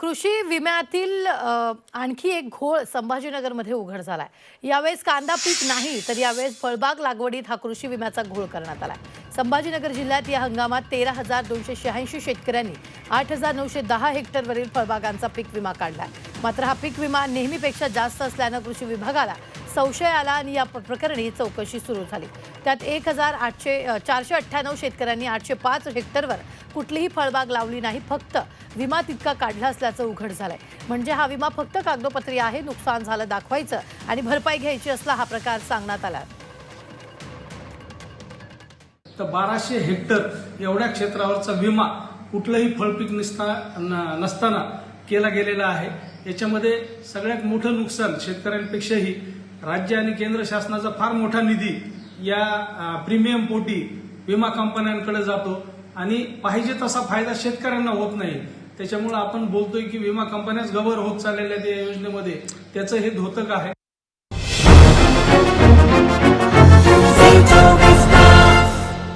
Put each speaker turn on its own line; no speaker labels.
कृषी विम्यातील आणखी एक घोळ संभाजीनगरमध्ये उघड झालाय. यावेळेस कांदा पीक नाही तर यावेळेस फळबाग लागवडीत हा कृषी विम्याचा घोळ करण्यात आलाय. संभाजीनगर जिल्ह्यात या हंगामात तेरा हजार दोनशे शहाऐंशी शेतकऱ्यांनी आठ हजार नऊशे दहा हेक्टरवरील फळबागांचा पीक विमा काढला मात्र हा पीक विमा नेहमीपेक्षा जास्त असल्यानं कृषी विभागाला संशय आला आणि या प्रकरणी चौकशी सुरू झाली. त्यात एक हजार आठशे चारशे अठ्ठ्याण्णव शेतकऱ्यांनी आठशे पाच हेक्टरवर कुठलीही फळबाग लावली नाही फक्त विमा तितका काढला असल्याचं उघड झालंय. म्हणजे हा विमा फक्त कागदोपत्री आहे नुकसान झालं दाखवायचं आणि भरपाई घ्यायची असला हा प्रकार सांगण्यात आला.
तर बाराशे हेक्टर एवढ्या क्षेत्रावरचा विमा कुठलंही फळपीक नसता न- नसताना केला गेलेला आहे. याच्यामध्ये सगळ्यात मोठं नुकसान शेतकऱ्यांपेक्षाही राज्य आणि केंद्र शासनाचा फार मोठा निधी या प्रीमियम पोटी विमा कंपन्यांकडे जातो आणि पाहिजे तसा फायदा शेतकऱ्यांना होत नाही. त्याच्यामुळे आपण बोलतोय की विमा कंपन्याच गबर होत चाललेल्या या योजनेमध्ये. त्याचं हे धोतक आहे.